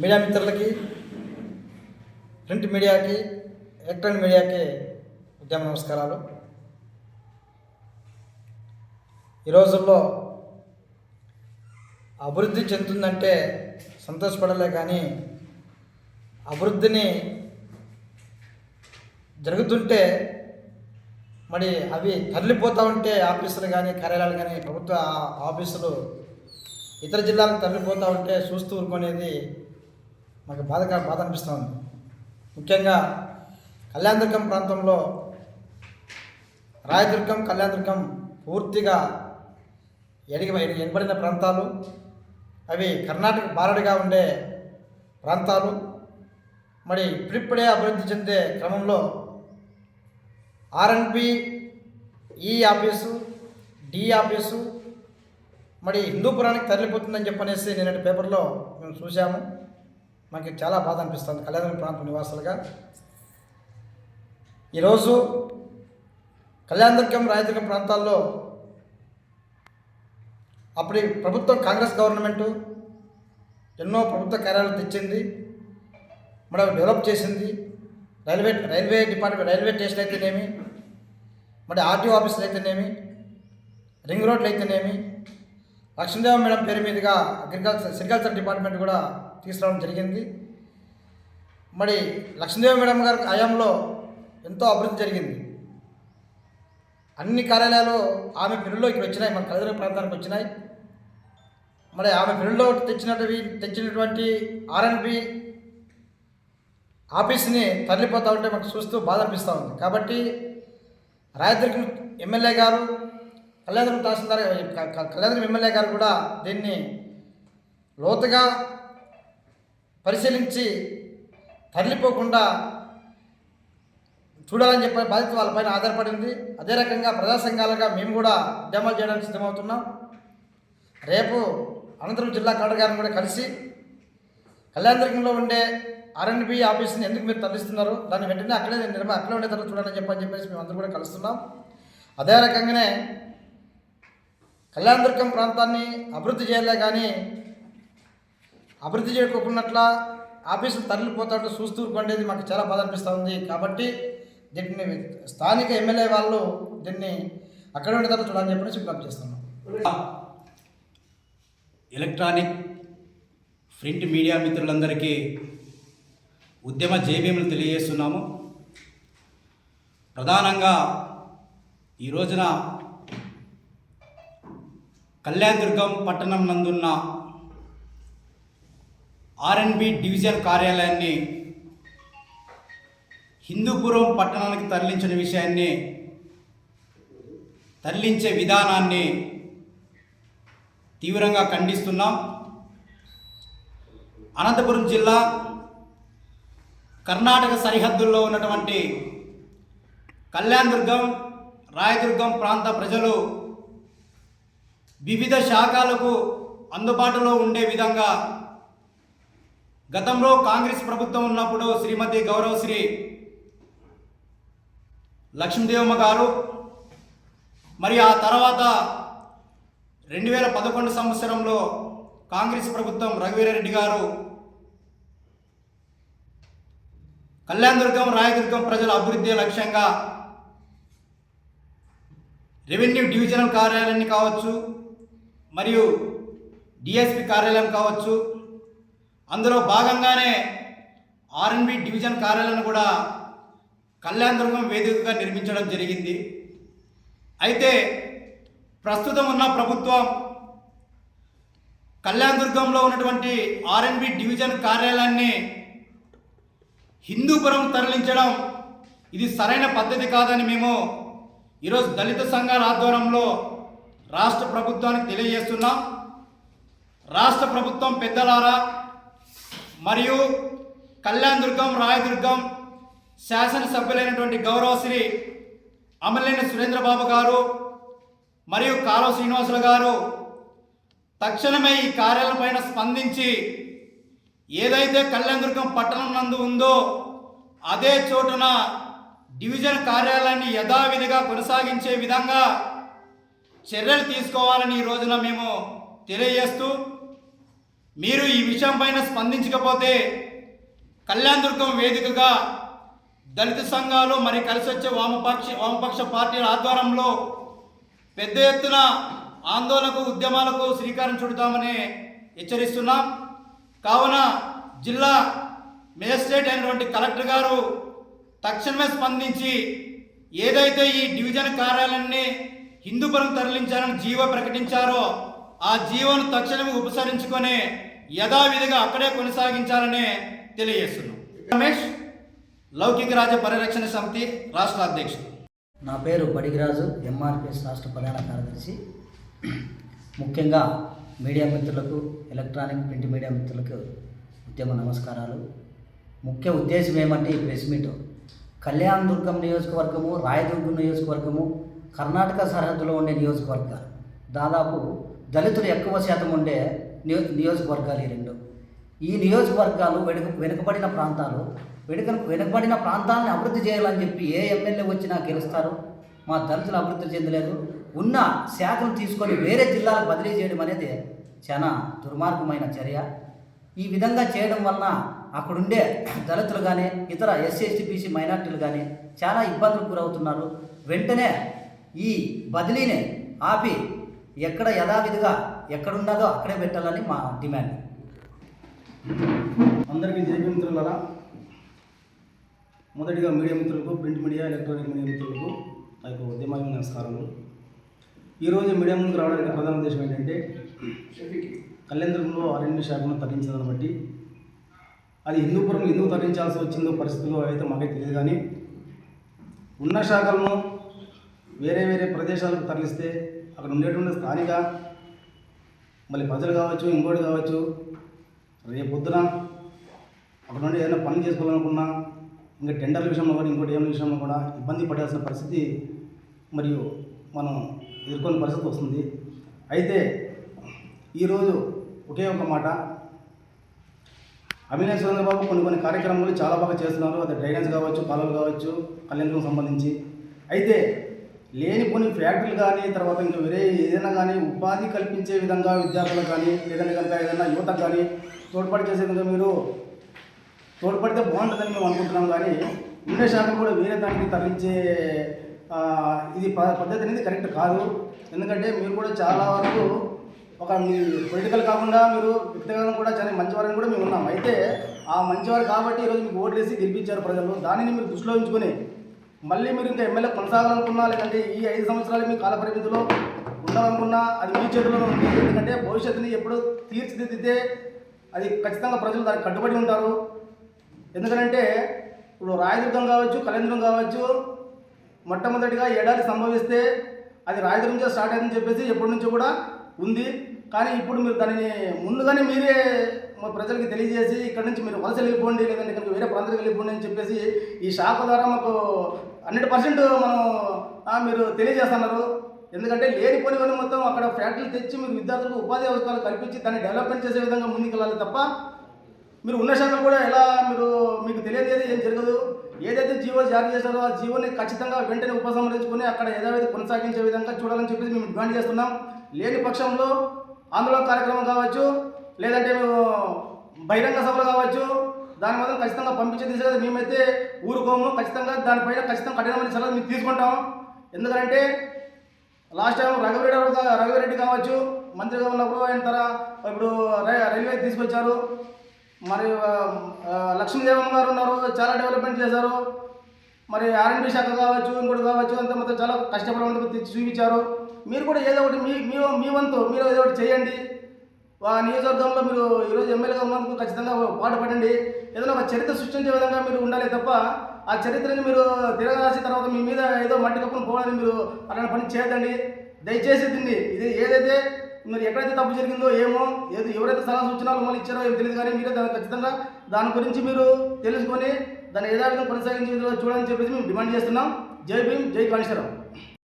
Media మిత్రులకి print మీడియాకి electronic మీడియాకి ఉద్యమ నమస్కారాలు. ఈ రోజుల్లో అభివృద్ధి చెందుతుందంటే సంతోషపడలే కానీ అభివృద్ధిని జరుగుతుంటే మరి అవి తరలిపోతూ ఉంటే ఆఫీసులు కానీ కార్యాలయాలు కానీ ప్రభుత్వ ఆఫీసులు ఇతర జిల్లాలకు తరలిపోతూ ఉంటే చూస్తూ ఊరుకునేది నాకు బాధ బాధ అనిపిస్తుంది ముఖ్యంగా కళ్యాణదుర్గం ప్రాంతంలో రాయదుర్గం కళ్యాణదుర్గం పూర్తిగా ఎడిగి ఎనబడిన ప్రాంతాలు. అవి కర్ణాటక బారడిగా ఉండే ప్రాంతాలు. మరి ఇప్పుడిప్పుడే అభివృద్ధి చెందే క్రమంలో ఆర్ఎన్పి ఈ ఆఫీసు డి ఆఫీసు మరి హిందూపురానికి తరలిపోతుందని చెప్పనేసి నిన్నటి పేపర్లో మేము చూసాము మనకి చాలా బాధ అనిపిస్తుంది. కళ్యాణ ప్రాంత నివాసులుగా. ఈరోజు కళ్యాణదుర్గం రాయదుర్గం ప్రాంతాల్లో అప్పటి ప్రభుత్వం కాంగ్రెస్ గవర్నమెంటు ఎన్నో ప్రభుత్వ కార్యాలయాలు తెచ్చింది. మరి డెవలప్ చేసింది. Railway railway department railway station అయితేనేమి మరి ఆర్టీఓ ఆఫీసులు అయితేనేమి రింగ్ రోడ్లు అయితేనేమి లక్ష్మీదేవ మేడం పేరు మీదుగా అగ్రికల్చర్ సెరికల్చర్ డిపార్ట్మెంట్ కూడా తీసుకురావడం జరిగింది. మరి లక్ష్మీదేవి మేడం గారి హయాంలో ఎంతో అభివృద్ధి జరిగింది. అన్ని కార్యాలయాలు ఆమె పిల్లల్లో ఇక్కడ వచ్చినాయి మన కలదర ప్రాంతానికి వచ్చినాయి. మరి ఆమె పిల్లల్లో తెచ్చినటువంటి తెచ్చినటువంటి ఆర్ఎన్బి ఆఫీస్ని తరలిపోతూ ఉంటే మాకు చూస్తూ బాధ అనిపిస్తూ ఉంది. కాబట్టి రాయదుర్గం ఎమ్మెల్యే గారు కళ్యాణదుర్గం తహసీల్దార్ క- ఎమ్మెల్యే గారు కూడా దీన్ని లోతుగా పరిశీలించి తరలిపోకుండా చూడాలని చెప్పే బాధ్యత వాళ్ళపైన ఆధారపడింది. అదే రకంగా ప్రజా సంఘాలుగా మేము కూడా ఉద్యమాలు చేయడానికి సిద్ధమవుతున్నాం. రేపు అనంతపురం జిల్లా కలెక్టర్ గారిని కూడా కలిసి కళ్యాణదుర్గంలో ఉండే ఆర్ఎన్బి ఆఫీస్ని ఎందుకు మీరు తరలిస్తున్నారు? దాన్ని వెంటనే అక్కడే నిర్మ అక్కడే ఉండే తర్వాత చూడాలని చెప్పని చెప్పేసి మేము అందరూ కూడా కలుస్తున్నాం. అదే రకంగానే కళ్యాణదుర్గం ప్రాంతాన్ని అభివృద్ధి చేయలే కానీ అభివృద్ధి చేయకోకున్నట్ల ఆఫీసులు తరలిపోతాడు చూస్తూ పండేది మాకు చాలా బాధ అనిపిస్తూ ఉంది. కాబట్టి దీన్ని స్థానిక ఎమ్మెల్యే వాళ్ళు దీన్ని అక్కడ ఉండే తర్వాత చూడాలని చెప్పేసి విజ్ఞప్తి చేస్తున్నాం. ఎలక్ట్రానిక్ ప్రింట్ మీడియా మిత్రులందరికీ ఉద్యమ జైభీములు తెలియజేస్తున్నాము. ప్రధానంగా ఈ రోజున కళ్యాణదుర్గం పట్టణం నందున్న ఆర్ఎన్బి డివిజన్ కార్యాలయాన్ని హిందూపురం పట్టణానికి తరలించిన విషయాన్ని తరలించే విధానాన్ని తీవ్రంగా ఖండిస్తున్నాం. అనంతపురం జిల్లా కర్ణాటక సరిహద్దుల్లో ఉన్నటువంటి కళ్యాణదుర్గం రాయదుర్గం ప్రాంత ప్రజలు వివిధ శాఖలకు అందుబాటులో ఉండే విధంగా గతంలో కాంగ్రెస్ ప్రభుత్వం ఉన్నప్పుడు శ్రీమతి గౌరవశ్రీ లక్ష్మీదేవమ్మ గారు మరి ఆ తర్వాత రెండు వేల పదకొండు సంవత్సరంలో కాంగ్రెస్ ప్రభుత్వం రఘువీరారెడ్డి గారు కళ్యాణదుర్గం రాయదుర్గం ప్రజల అభివృద్ధి లక్ష్యంగా రెవెన్యూ డివిజనల్ కార్యాలయాన్ని కావచ్చు మరియు డిఎస్పి కార్యాలయం కావచ్చు. అందులో భాగంగానే ఆర్ఎన్బి డివిజన్ కార్యాలయాన్ని కూడా కళ్యాణదుర్గం వేదికగా నిర్మించడం జరిగింది. అయితే ప్రస్తుతం ఉన్న ప్రభుత్వం కళ్యాణదుర్గంలో ఉన్నటువంటి ఆర్ఎన్బి డివిజన్ కార్యాలయాన్ని హిందూపురం తరలించడం ఇది సరైన పద్ధతి కాదని మేము ఈరోజు దళిత సంఘాల ఆధ్వర్యంలో రాష్ట్ర ప్రభుత్వానికి తెలియజేస్తున్నాం. రాష్ట్ర ప్రభుత్వం పెద్దలారా మరియు కళ్యాణదుర్గం రాయదుర్గం శాసనసభ్యులైనటువంటి గౌరవశ్రీ అమలేని సురేంద్రబాబు గారు మరియు కాలువ శ్రీనివాసులు గారు తక్షణమే ఈ కార్యాలయం పైన స్పందించి ఏదైతే కళ్యాణదుర్గం పట్టణం నందు ఉందో అదే చోటున డివిజన్ కార్యాలయాన్ని యథావిధిగా కొనసాగించే విధంగా చర్యలు తీసుకోవాలని ఈ రోజున మేము తెలియజేస్తూ మీరు ఈ విషయం పైన స్పందించకపోతే కళ్యాణ్ దుర్గం వేదికగా దళిత సంఘాలు మరి కలిసి వచ్చే వామపక్ష వామపక్ష పార్టీల ఆధ్వర్యంలో పెద్ద ఎత్తున ఆందోళనకు ఉద్యమాలకు శ్రీకారం చుడతామని హెచ్చరిస్తున్నాం. కావున జిల్లా మేజిస్ట్రేట్ అయినటువంటి కలెక్టర్ గారు తక్షణమే స్పందించి ఏదైతే ఈ డివిజన్ కార్యాలయాన్ని హిందూపురం తరలించాలని జీవో ప్రకటించారో ఆ జీవోను తక్షణము ఉపసరించుకొని యథావిధిగా అక్కడే కొనసాగించాలని తెలియజేస్తున్నాం. రమేష్ లౌకిక రాజ్య పరిరక్షణ సమితి రాష్ట్ర అధ్యక్షుడు. నా పేరు బడిగిరాజు ఎంఆర్పిఎస్ రాష్ట్ర ప్రధాన కార్యదర్శి. ముఖ్యంగా మీడియా మిత్రులకు ఎలక్ట్రానిక్ ప్రింట్ మీడియా మిత్రులకు ఉద్యమ నమస్కారాలు. ముఖ్య ఉద్దేశం ఏమంటే ఈ ప్రెస్ మీట్. కళ్యాణ్ దుర్గం నియోజకవర్గము రాయదుర్గం నియోజకవర్గము కర్ణాటక సరిహద్దులో ఉండే నియోజకవర్గాలు. దాదాపు దళితులు ఎక్కువ శాతం ఉండే నియో నియోజకవర్గాలు ఈ రెండు. ఈ నియోజకవర్గాలు వెనుక వెనుకబడిన ప్రాంతాలు వెనుక వెనుకబడిన ప్రాంతాలను అభివృద్ధి చేయాలని చెప్పి ఏ ఎమ్మెల్యే వచ్చినా గెలుస్తారు. మా దళితులు అభివృద్ధి చెందలేదు. ఉన్న శాఖను తీసుకొని వేరే జిల్లాలకు బదిలీ చేయడం అనేది చాలా దుర్మార్గమైన చర్య. ఈ విధంగా చేయడం వలన అక్కడుండే దళితులు కానీ ఇతర ఎస్సీ ఎస్టీ బీసీ మైనార్టీలు కానీ చాలా ఇబ్బందులకు గురవుతున్నారు. వెంటనే ఈ బదిలీని ఆపి ఎక్కడ యథావిధిగా ఎక్కడున్నదో అక్కడే పెట్టాలని మా డిమాండ్. అందరికీ జై మిత్రులరా. మొదటిగా మీడియా మిత్రులకు ప్రింట్ మీడియా ఎలక్ట్రానిక్ మీడియా మిత్రులకు నా యొక్క ఉద్యమాలు నమస్కారములు. ఈరోజు మీడియా ముందుకు రావడానికి ప్రధాన ఉద్దేశం ఏంటంటే కళ్యాణంలో అరణ్య శాఖను తరలించదాన్ని బట్టి అది హిందూపురం ఎందుకు తరలించాల్సి వచ్చిందో పరిస్థితుల్లో అయితే మాకే తెలియదు కానీ ఉన్న శాఖలను వేరే వేరే ప్రదేశాలకు తరలిస్తే అక్కడ ఉండేటువంటి స్థానిక మళ్ళీ ప్రజలు కావచ్చు ఇంకోటి కావచ్చు రేపు పొద్దున అక్కడ నుండి ఏదైనా పని చేసుకోవాలనుకున్నా ఇంకా టెండర్ల విషయంలో కూడా ఇంకోటి ఏమైనా విషయంలో కూడా ఇబ్బంది పడాల్సిన పరిస్థితి మరియు మనం ఎదుర్కొనే పరిస్థితి వస్తుంది. అయితే ఈరోజు ఒకే ఒక మాట. అభినయ చంద్రబాబు కొన్ని కొన్ని కార్యక్రమాలు చాలా బాగా చేస్తున్నారు. అది డ్రైనేజ్ కావచ్చు కాలువలు కావచ్చు కళ్యాణకు సంబంధించి. అయితే లేని కొన్ని ఫ్యాక్టరీలు కానీ తర్వాత ఇంకా వేరే ఏదైనా కానీ ఉపాధి కల్పించే విధంగా విద్యార్థులకు కానీ లేదంటే కనుక ఏదైనా యువతకు కానీ తోడ్పాటు చేసే విధంగా మీరు తోడ్పడితే బాగుంటుందని మేము అనుకుంటున్నాం కానీ ఉండే శాతం కూడా వేరే దానికి తరలించే ఇది ప- పద్ధతి అనేది కరెక్ట్ కాదు. ఎందుకంటే మీరు కూడా చాలా వరకు ఒక మీ పొలిటికల్ కాకుండా మీరు వ్యక్తిగతంగా కూడా చాలా మంచివారని కూడా మేము ఉన్నాం. అయితే ఆ మంచివారు కాబట్టి ఈరోజు మీకు ఓట్లేసి వేసి గెలిపించారు ప్రజలు. దానిని మీరు దృష్టిలో ఉంచుకొని మళ్ళీ మీరు ఇంకా ఎమ్మెల్యే కొనసాగాలనుకున్నా లేదంటే ఈ ఐదు సంవత్సరాలు మీ కాల పరిమితిలో ఉండాలనుకున్నా అది మీ చేతిలో ఉంది. ఎందుకంటే భవిష్యత్తుని ఎప్పుడు తీర్చిదిద్దితే అది ఖచ్చితంగా ప్రజలు దానికి కట్టుబడి ఉంటారు. ఎందుకంటే ఇప్పుడు రాయదుర్గం కావచ్చు కలేంద్రం కావచ్చు మొట్టమొదటిగా ఏడాది సంభవిస్తే అది రాయదుర్గం నుంచే స్టార్ట్ అయిందని చెప్పేసి ఎప్పటి నుంచో కూడా ఉంది. కానీ ఇప్పుడు మీరు దానిని ముందుగానే మీరే ప్రజలకి తెలియజేసి ఇక్కడ నుంచి మీరు వలస వెళ్ళిపోండి లేదంటే ఇక్కడ వేరే ప్రాంతాలకు వెళ్ళిపోండి అని చెప్పేసి ఈ శాఖ ద్వారా మాకు హండ్రెడ్ పర్సెంట్ మనం మీరు తెలియజేస్తున్నారు. ఎందుకంటే లేనిపోనివన్నీ మొత్తం అక్కడ ఫ్యాక్టరీలు తెచ్చి మీరు విద్యార్థులకు ఉపాధి అవకాశాలు కల్పించి దాన్ని డెవలప్మెంట్ చేసే విధంగా ముందుకెళ్ళాలి తప్ప మీరు ఉన్న శాఖలు కూడా ఎలా మీరు మీకు తెలియజేది ఏం జరగదు. ఏదైతే జీవో జారీ చేశారో ఆ జీవోని ఖచ్చితంగా వెంటనే ఉపసంహరించుకొని అక్కడ యథావిధి కొనసాగించే విధంగా చూడాలని చెప్పేసి మేము డిమాండ్ చేస్తున్నాం. లేని పక్షంలో ఆందోళన కార్యక్రమం కావచ్చు లేదంటే మేము బహిరంగ సభలు కావచ్చు దాని మాత్రం ఖచ్చితంగా పంపించే దిశగా మేమైతే ఊరుకోము. ఖచ్చితంగా దానిపైన ఖచ్చితంగా కఠినమైన చర్యలు మేము తీసుకుంటాం ఎందుకంటే లాస్ట్ టైం రఘువరెడ్డి గారు కావచ్చు మంత్రిగా ఉన్నప్పుడు ఆయన తర ఇప్పుడు రై- రైల్వే తీసుకొచ్చారు. మరి లక్ష్మీదేవమ్మ గారు ఉన్నారు చాలా డెవలప్మెంట్ చేశారు. మరి ఆర్ఎండ్బి శాఖ కావచ్చు ఇంకోటి కావచ్చు అంత మొత్తం చాలా కష్టపడి చూపించారు. మీరు కూడా ఏదో ఒకటి మీ మీ వంతు మీరు ఏదో ఒకటి చేయండి. ఆ నియోజకవర్గంలో మీరు ఈరోజు ఎమ్మెల్యేగా ఉన్నందుకు ఖచ్చితంగా పాటుపడండి ఏదైనా ఒక చరిత్ర సృష్టించే విధంగా మీరు ఉండాలి తప్ప ఆ చరిత్రని మీరు తిరగరాసి తర్వాత మీ మీద ఏదో మట్టి కప్పును పోవాలని మీరు అలాంటి పని చేయదండి దయచేసి దీన్ని ఇది ఏదైతే మీరు ఎక్కడైతే తప్పు జరిగిందో ఏమో ఏది ఎవరైతే సలహా సూచనలు మళ్ళీ ఇచ్చారో ఏం తెలియదు కానీ మీరే దాన్ని ఖచ్చితంగా దాని గురించి మీరు తెలుసుకొని దాన్ని యథావిధంగా కొనసాగించే చూడాలని చెప్పేసి మేము డిమాండ్ చేస్తున్నాం. జై భీమ్ జై కాళేశ్వరం.